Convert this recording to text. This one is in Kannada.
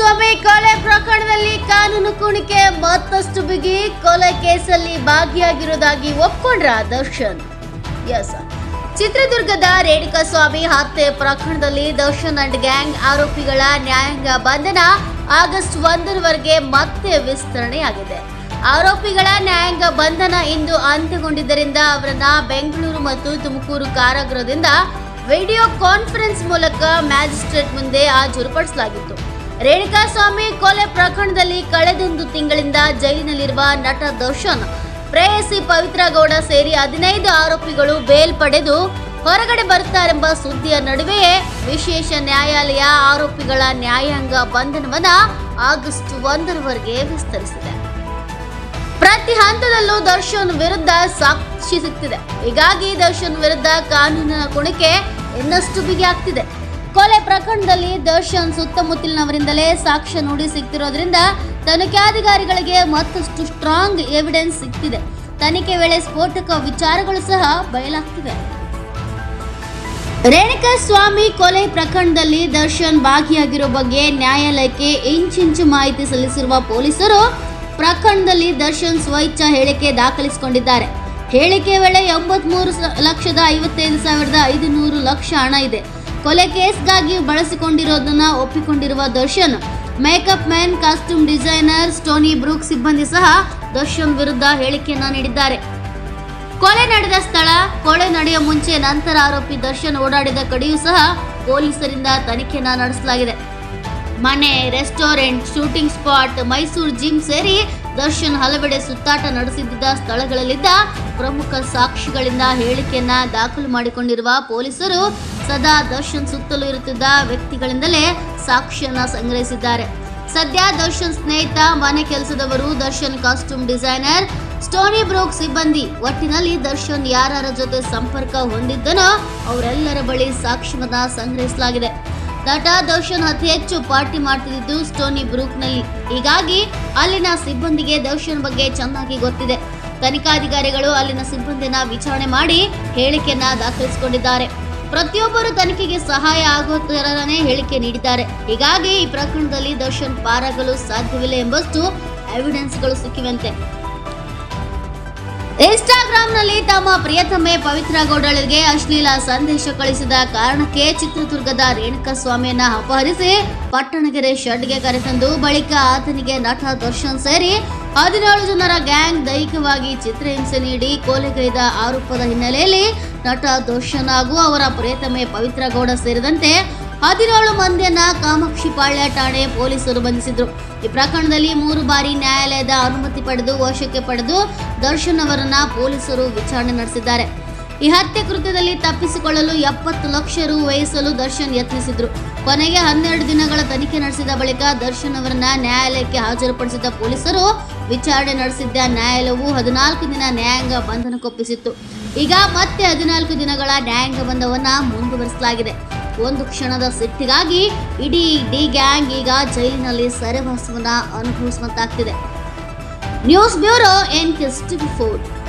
ಸ್ವಾಮಿ ಕೊಲೆ ಪ್ರಕರಣದಲ್ಲಿ ಕಾನೂನು ಕುಣಿಕೆ ಮತ್ತಷ್ಟು ಬಿಗಿ ಕೊಲೆ ಕೇಸಲ್ಲಿ ಭಾಗಿಯಾಗಿರುವುದಾಗಿ ಒಪ್ಕೊಂಡ್ರ ದರ್ಶನ್. ಎಸ್. ಚಿತ್ರದುರ್ಗದ ರೇಣುಕಾಸ್ವಾಮಿ ಹತ್ಯೆ ಪ್ರಕರಣದಲ್ಲಿ ದರ್ಶನ್ ಅಂಡ್ ಗ್ಯಾಂಗ್ ಆರೋಪಿಗಳ ನ್ಯಾಯಾಂಗ ಬಂಧನ ಆಗಸ್ಟ್ ಒಂದರವರೆಗೆ ಮತ್ತೆ ವಿಸ್ತರಣೆಯಾಗಿದೆ. ಆರೋಪಿಗಳ ನ್ಯಾಯಾಂಗ ಬಂಧನ ಇಂದು ಅಂತ್ಯಗೊಂಡಿದ್ದರಿಂದ ಅವರನ್ನ ಬೆಂಗಳೂರು ಮತ್ತು ತುಮಕೂರು ಕಾರಾಗೃಹದಿಂದ ವಿಡಿಯೋ ಕಾನ್ಫರೆನ್ಸ್ ಮೂಲಕ ಮ್ಯಾಜಿಸ್ಟ್ರೇಟ್ ಮುಂದೆ ಹಾಜರುಪಡಿಸಲಾಗಿತ್ತು. ರೇಣುಕಾಸ್ವಾಮಿ ಕೊಲೆ ಪ್ರಕರಣದಲ್ಲಿ ಕಳೆದೊಂದು ತಿಂಗಳಿಂದ ಜೈಲಿನಲ್ಲಿರುವ ನಟ ದರ್ಶನ್ ಪ್ರೇಯಸಿ ಪವಿತ್ರ ಗೌಡ ಸೇರಿ ಹದಿನೈದು ಆರೋಪಿಗಳು ಬೇಲ್ ಪಡೆದು ಹೊರಗಡೆ ಬರುತ್ತಾರೆಂಬ ಸುದ್ದಿಯ ನಡುವೆಯೇ ವಿಶೇಷ ನ್ಯಾಯಾಲಯ ಆರೋಪಿಗಳ ನ್ಯಾಯಾಂಗ ಬಂಧನವನ್ನ ಆಗಸ್ಟ್ ಒಂದರವರೆಗೆ ವಿಸ್ತರಿಸಿದೆ. ಪ್ರತಿ ಹಂತದಲ್ಲೂ ದರ್ಶನ್ ವಿರುದ್ಧ ಸಾಕ್ಷಿ ಸಿಗ್ತಿದೆ. ಹೀಗಾಗಿ ದರ್ಶನ್ ವಿರುದ್ಧ ಕಾನೂನಿನ ಕುಣಿಕೆ ಇನ್ನಷ್ಟು ಬಿಗಿಯಾಗ್ತಿದೆ. ಕೊಲೆ ಪ್ರಕರಣದಲ್ಲಿ ದರ್ಶನ್ ಸುತ್ತಮುತ್ತಲಿನವರಿಂದಲೇ ಸಾಕ್ಷ್ಯ ನುಡಿ ಸಿಗ್ತಿರೋದ್ರಿಂದ ತನಿಖಾಧಿಕಾರಿಗಳಿಗೆ ಮತ್ತಷ್ಟು ಸ್ಟ್ರಾಂಗ್ ಎವಿಡೆನ್ಸ್ ಸಿಗ್ತಿದೆ. ತನಿಖೆ ವೇಳೆ ಸ್ಫೋಟಕ ವಿಚಾರಗಳು ಸಹ ಬಯಲಾಗ್ತಿವೆ. ರೇಣುಕಾ ಸ್ವಾಮಿ ಕೊಲೆ ಪ್ರಕರಣದಲ್ಲಿ ದರ್ಶನ್ ಭಾಗಿಯಾಗಿರೋ ಬಗ್ಗೆ ನ್ಯಾಯಾಲಯಕ್ಕೆ ಇಂಚಿಂಚು ಮಾಹಿತಿ ಸಲ್ಲಿಸಿರುವ ಪೊಲೀಸರು ಪ್ರಕರಣದಲ್ಲಿ ದರ್ಶನ್ ಸ್ವಇಚ್ಛಾ ಹೇಳಿಕೆ ದಾಖಲಿಸಿಕೊಂಡಿದ್ದಾರೆ. ಹೇಳಿಕೆ ವೇಳೆ ಎಂಬತ್ಮೂರು ಲಕ್ಷದ ಐವತ್ತೈದು ಸಾವಿರದ ಐದುನೂರು ಲಕ್ಷ ಹಣ ಇದೆ. ಕೊಲೆ ಕೇಸ್ಗಾಗಿ ಬಳಸಿಕೊಂಡಿರೋದನ್ನ ಒಪ್ಪಿಕೊಂಡಿರುವ Darshan, makeup man, costume designer Stony Brook ಸಿಬ್ಬಂದಿ ಸಹ ದರ್ಶನ್ ವಿರುದ್ಧ ಹೇಳಿಕೆಯನ್ನ ನೀಡಿದ್ದಾರೆ. ಕೊಲೆ ನಡೆದ ಸ್ಥಳ, ಕೊಲೆ ನಡೆಯುವ ಮುಂಚೆ ನಂತರ ಆರೋಪಿ ದರ್ಶನ್ ಓಡಾಡಿದ ಕಡೆಯೂ ಸಹ ಪೊಲೀಸರಿಂದ ತನಿಖೆಯನ್ನ ನಡೆಸಲಾಗಿದೆ. ಮನೆ, restaurant, shooting spot, Mysuru gym ಸೇರಿ ದರ್ಶನ್ ಹಲವೆಡೆ ಸುತ್ತಾಟ ನಡೆಸಿದ್ದ ಸ್ಥಳಗಳಲ್ಲಿದ್ದ ಪ್ರಮುಖ ಸಾಕ್ಷಿಗಳಿಂದ ಹೇಳಿಕೆಯನ್ನ ದಾಖಲು ಮಾಡಿಕೊಂಡಿರುವ ಪೊಲೀಸರು ಸದಾ ದರ್ಶನ್ ಸುತ್ತಲೂ ಇರುತ್ತಿದ್ದ ವ್ಯಕ್ತಿಗಳಿಂದಲೇ ಸಾಕ್ಷ್ಯನ ಸಂಗ್ರಹಿಸಿದ್ದಾರೆ. ಸದ್ಯ ದರ್ಶನ್ ಸ್ನೇಹಿತ, ಮನೆ ಕೆಲಸದವರು, Darshan costume designer Stoney Brook ಸಿಬ್ಬಂದಿ, ಒಟ್ಟಿನಲ್ಲಿ ದರ್ಶನ್ ಯಾರ್ಯಾರ ಜೊತೆ ಸಂಪರ್ಕ ಹೊಂದಿದ್ದನೋ ಅವರೆಲ್ಲರ ಬಳಿ ಸಾಕ್ಷ್ಯವನ್ನ ಸಂಗ್ರಹಿಸಲಾಗಿದೆ. ನಟ ದರ್ಶನ್ ಅತಿ ಹೆಚ್ಚು ಪಾರ್ಟಿ ಮಾಡ್ತಿದ್ದು ಸ್ಟೋನಿ ಬ್ರೂಕ್ನಲ್ಲಿ. ಹೀಗಾಗಿ ಅಲ್ಲಿನ ಸಿಬ್ಬಂದಿಗೆ ದರ್ಶನ್ ಬಗ್ಗೆ ಚೆನ್ನಾಗಿ ಗೊತ್ತಿದೆ. ತನಿಖಾಧಿಕಾರಿಗಳು ಅಲ್ಲಿನ ಸಿಬ್ಬಂದಿನ ವಿಚಾರಣೆ ಮಾಡಿ ಹೇಳಿಕೆಯನ್ನ ದಾಖಲಿಸಿಕೊಂಡಿದ್ದಾರೆ. ಪ್ರತಿಯೊಬ್ಬರು ತನಿಖೆಗೆ ಸಹಾಯ ಆಗೋ ಹೇಳಿಕೆ ನೀಡಿದ್ದಾರೆ. ಹೀಗಾಗಿ ಈ ಪ್ರಕರಣದಲ್ಲಿ ದರ್ಶನ್ ಪಾರಾಗಲು ಸಾಧ್ಯವಿಲ್ಲ ಎಂಬಷ್ಟು ಎವಿಡೆನ್ಸ್ಗಳು ಸಿಕ್ಕಿವಂತೆ. ಇನ್ಸ್ಟಾಗ್ರಾಂನಲ್ಲಿ ತಮ್ಮ ಪ್ರಿಯತಮೆ ಪವಿತ್ರ ಗೌಡಳಿಗೆ ಅಶ್ಲೀಲ ಸಂದೇಶ ಕಳಿಸಿದ ಕಾರಣಕ್ಕೆ ಚಿತ್ರದುರ್ಗದ ರೇಣುಕಾ ಸ್ವಾಮಿಯನ್ನ ಅಪಹರಿಸಿ ಪಟ್ಟಣಗೆರೆ ಶೆಡ್ಗೆ ಕರೆತಂದು ಬಳಿಕ ಆತನಿಗೆ ನಟ ದರ್ಶನ್ ಸೇರಿ ಹದಿನೇಳು ಜನರ ಗ್ಯಾಂಗ್ ದೈಹಿಕವಾಗಿ ಚಿತ್ರಹಿಂಸೆ ನೀಡಿ ಕೊಲೆಗೈದ ಆರೋಪದ ಹಿನ್ನೆಲೆಯಲ್ಲಿ ನಟ ದರ್ಶನ್ ಹಾಗೂ ಅವರ ಪ್ರಿಯತಮೆ ಪವಿತ್ರ ಗೌಡ ಸೇರಿದಂತೆ ಹದಿನೇಳು ಮಂದಿಯನ್ನ ಕಾಮಾಕ್ಷಿ ಪಾಳ್ಯ ಠಾಣೆ ಪೊಲೀಸರು ಬಂಧಿಸಿದ್ರು. ಈ ಪ್ರಕರಣದಲ್ಲಿ ಮೂರು ಬಾರಿ ನ್ಯಾಯಾಲಯದ ಅನುಮತಿ ಪಡೆದು ವಶಕ್ಕೆ ಪಡೆದು ದರ್ಶನ್ ಅವರನ್ನ ಪೊಲೀಸರು ವಿಚಾರಣೆ ನಡೆಸಿದ್ದಾರೆ. ಈ ಹತ್ಯೆ ಕೃತ್ಯದಲ್ಲಿ ತಪ್ಪಿಸಿಕೊಳ್ಳಲು ಎಪ್ಪತ್ತು ಲಕ್ಷ ರು ವಹಿಸಲು ದರ್ಶನ್ ಯತ್ನಿಸಿದ್ರು. ಕೊನೆಗೆ ಹನ್ನೆರಡು ದಿನಗಳ ತನಿಖೆ ನಡೆಸಿದ ಬಳಿಕ ದರ್ಶನ್ ಅವರನ್ನ ನ್ಯಾಯಾಲಯಕ್ಕೆ ಹಾಜರುಪಡಿಸಿದ ಪೊಲೀಸರು ವಿಚಾರಣೆ ನಡೆಸಿದ್ದ ನ್ಯಾಯಾಲಯವು ಹದಿನಾಲ್ಕು ದಿನ ನ್ಯಾಯಾಂಗ ಬಂಧನಕ್ಕೊಪ್ಪಿಸಿತ್ತು. ಈಗ ಮತ್ತೆ ಹದಿನಾಲ್ಕು ದಿನಗಳ ಡ್ಯಾಂಗ್ ಬಂಧವನ್ನ ಮುಂದುವರಿಸಲಾಗಿದೆ. ಒಂದು ಕ್ಷಣದ ಸಿಟ್ಟಿಗಾಗಿ ಇಡೀ ಡಿ ಗ್ಯಾಂಗ್ ಈಗ ಜೈಲಿನಲ್ಲಿ ಸೆರೆವಾಸವನ್ನ ಅನುಭವಿಸುವಂತಾಗ್ತಿದೆ. News bureau N TV four.